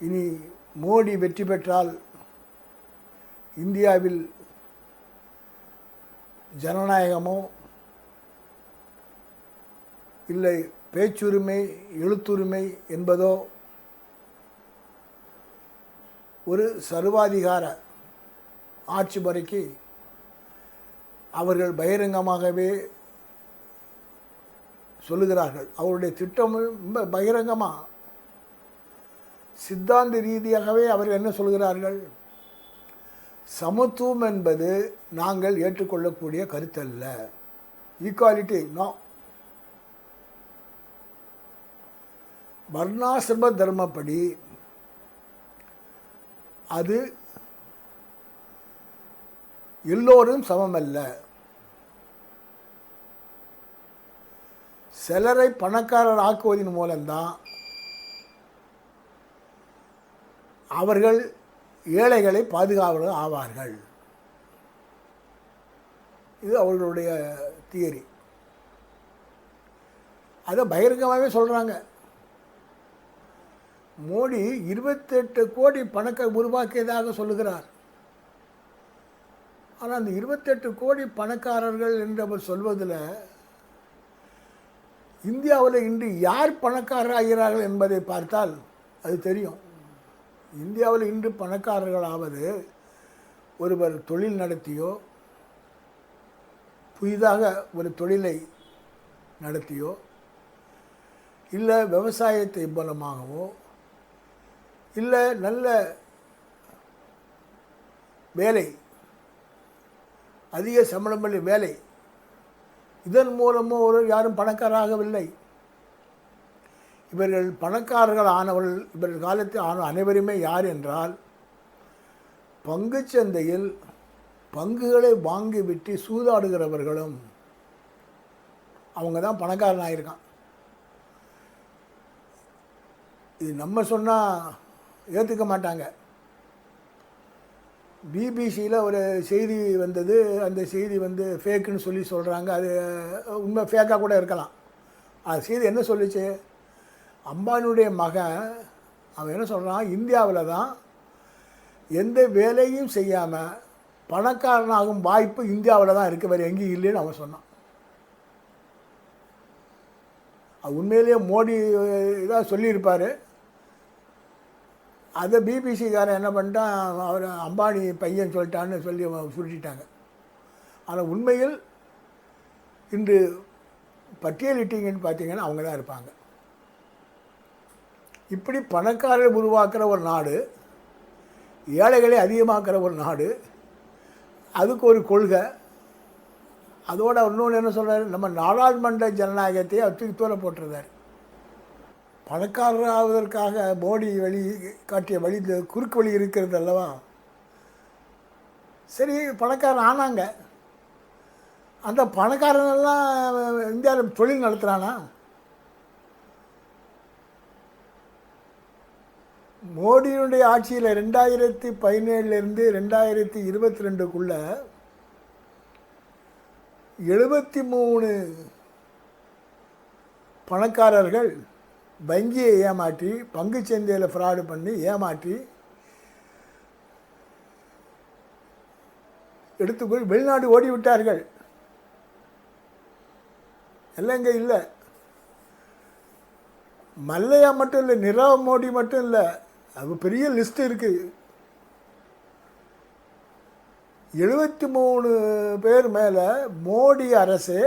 இனி மோடி வெற்றி பெற்றால் இந்தியாவில் ஜனநாயகமோ இல்லை பேச்சுரிமை எழுத்துரிமை என்பதோ ஒரு சர்வாதிகார ஆட்சி முறைக்கு அவர்கள் பகிரங்கமாகவே சொல்லுகிறார்கள். அவருடைய திட்டம் ரொம்ப பகிரங்கமாக சித்தாந்த ரீதியாகவே அவர்கள் என்ன சொல்கிறார்கள்? சமத்துவம் என்பது நாங்கள் ஏற்றுக்கொள்ளக்கூடிய கருத்தல்ல. ஈக்குவாலிட்டி நோ வர்ணாசிரம தர்மப்படி அது எல்லோரும் சமமல்ல. சிலரை பணக்காரர் ஆக்குவதன் மூலம்தான் அவர்கள் ஏழைகளை பாதுகாவலர் ஆவார்கள். இது அவர்களுடைய தியரி. அதை பகிரங்கமாகவே சொல்கிறாங்க மோடி இருபத்தெட்டு கோடி பணக்க உருவாக்கியதாக சொல்லுகிறார். ஆனால் அந்த இருபத்தெட்டு கோடி பணக்காரர்கள் என்று அவர் சொல்வதில் இந்தியாவில் இன்று யார் பணக்காரர் ஆகிறார்கள் என்பதை பார்த்தால் அது தெரியும். இந்தியாவில் இன்று பணக்காரர்கள் ஆவது ஒருவர் தொழில் நடத்தியோ புதிதாக ஒரு தொழிலை நடத்தியோ இல்லை விவசாயத்தை மூலமாகவோ இல்லை நல்ல வேலை அதிக சம்பளம் பண்ணி வேலை இதன் மூலமோ ஒரு யாரும் பணக்காராகவில்லை இவர்கள் பணக்காரர்கள் ஆனவர்கள் இவர்கள் காலத்தில் ஆன அனைவருமே யார் என்றால் பங்குச் சந்தையில் பங்குகளை வாங்கி விட்டு சூதாடுகிறவர்களும் அவங்க தான் பணக்காரன் ஆகியிருக்கான் இது நம்ம சொன்னால் ஏற்றுக்க மாட்டாங்க. பிபிசியில் ஒரு செய்தி வந்தது அந்த செய்தி வந்து ஃபேக்குன்னு சொல்லி சொல்கிறாங்க அது உண்மை ஃபேக்காக கூட இருக்கலாம். அது செய்தி என்ன சொல்லிச்சு? அம்பானியுடைய மகன் அவன் என்ன சொல்கிறான் இந்தியாவில் தான் எந்த வேலையும் செய்யாமல் பணக்காரனாகும் வாய்ப்பு இந்தியாவில் தான் இருக்க. வேறு எங்கேயும் இல்லைன்னு அவன் சொன்னான். அது உண்மையிலேயே மோடி இதாக சொல்லியிருப்பார். அதை பிபிசிக்காரன் என்ன பண்ணிட்டான்? அவர் அம்பானி பையன் சொல்லிட்டான்னு சொல்லி சுருட்டிட்டாங்க. ஆனால் உண்மையில் இன்று பட்டியலிட்டீங்கன்னு பார்த்தீங்கன்னா அவங்க தான் இருப்பாங்க. இப்படி பணக்காரர்கள் உருவாக்குற ஒரு நாடு ஏழைகளை அதிகமாக்குற ஒரு நாடு அதுக்கு ஒரு கொள்கை. அதோட இன்னொன்று என்ன சொல்கிறார் நம்ம நாடாளுமன்ற ஜனநாயகத்தையே அவர் தூக்கி தூர போட்டிருந்தார் பணக்காரர் ஆவதற்காக மோடி வழி காட்டிய வழி இந்த குறுக்கு வழி இருக்கிறது அல்லவா? சரி பணக்காரன் ஆனாங்க. அந்த பணக்காரனெல்லாம் இந்தியாவில் தொழில் நடத்துகிறானா மோடியினுடைய ஆட்சியில் ரெண்டாயிரத்தி பதினேழுலேருந்து ரெண்டாயிரத்தி இருபத்தி ரெண்டுக்குள்ள எழுபத்தி மூணு பணக்காரர்கள் வங்கியை ஏமாற்றி பங்கு சந்தையில் ஃப்ராடு பண்ணி ஏமாற்றி எடுத்துக்கொள் வெளிநாடு ஓடிவிட்டார்கள். எல்லாம் இங்கே இல்லை. மல்லையா மட்டும் இல்லை நிரவ் மோடி மட்டும் இல்லை அது பெரிய லிஸ்ட் இருக்குது எழுபத்தி மூணு பேர் மேலே மோடி அரசு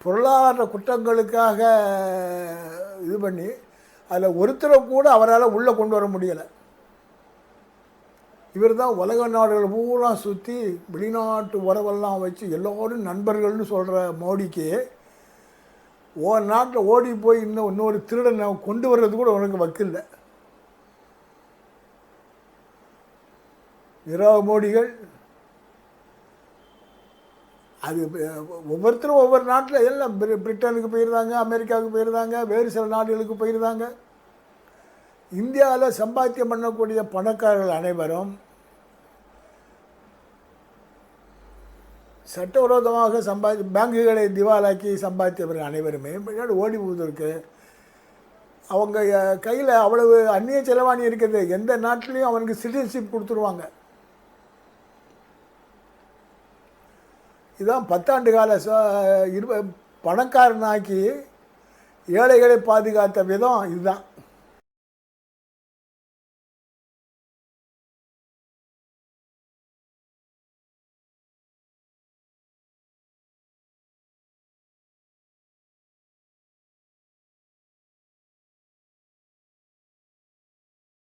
பொருளாதார குற்றங்களுக்காக இது பண்ணி அதில் ஒருத்தரை கூட அவரால் உள்ளே கொண்டு வர முடியலை. இவர் தான் உலக நாடுகள் பூரா சுற்றி வெளிநாட்டு உறவெல்லாம் வச்சு எல்லோரும் நண்பர்கள்னு சொல்கிற மோடிக்கு ஓ நாட்டில் ஓடி போய் இன்னும் இன்னொரு திருடனை கொண்டு வர்றது கூட உனக்கு வக்கில்லை. நிரவ மோடிகள். அது ஒவ்வொருத்தரும் ஒவ்வொரு நாட்டில் எல்லாம். பிரி- பிரிட்டனுக்கு போயிருந்தாங்க அமெரிக்காவுக்கு போயிருந்தாங்க வேறு சில நாடுகளுக்கு போயிருந்தாங்க. இந்தியாவில் சம்பாத்தியம் பண்ணக்கூடிய பணக்காரர்கள் அனைவரும் சட்டவிரோதமாக சம்பாதி பேங்குகளை திவாலாக்கி சம்பாதித்தவர்கள் அனைவருமே. பின்னாடி ஓடி போவதற்கு அவங்க கையில் அவ்வளவு அந்நிய செலவாணி இருக்குது எந்த நாட்டிலையும் அவனுக்கு சிட்டிசன்ஷிப் கொடுத்துருவாங்க. இதான் பத்தாண்டு கால ச பணக்காரனாக்கி ஏழைகளை பாதுகாத்த விதம் இதுதான்.